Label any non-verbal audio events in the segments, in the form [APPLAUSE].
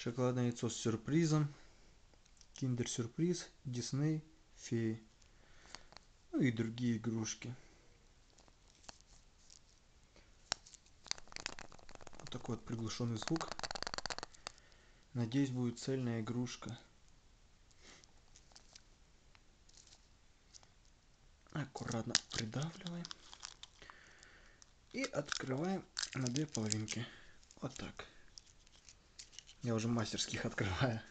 шоколадное яйцо с сюрпризом, киндер-сюрприз, дисней, феи. Ну и другие игрушки. Вот такой вот приглушенный звук. Надеюсь, будет цельная игрушка. Аккуратно придавливаем. И открываем на две половинки. Вот так. Я уже мастерски их открываю.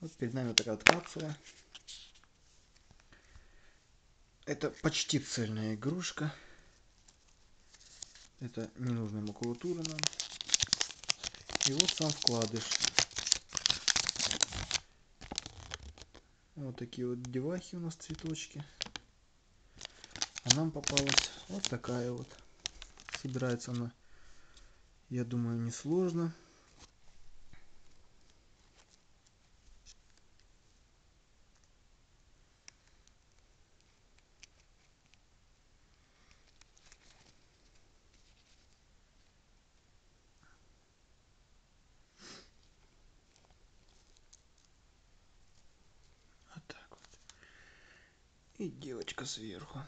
Вот перед нами такая вот капсула. Это почти цельная игрушка. Это ненужная макулатура нам. И вот сам вкладыш. Вот такие вот девахи у нас цветочки. А нам попалась вот такая вот. Собирается она, я думаю, несложно. И девочка сверху.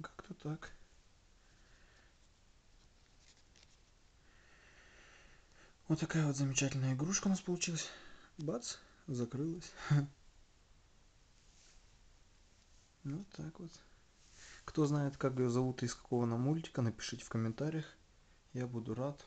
Как-то так. Вот такая вот замечательная игрушка у нас получилась. Бац, закрылась. [LAUGHS] Вот так вот. Кто знает, как ее зовут и из какого она мультика, напишите в комментариях. Я буду рад.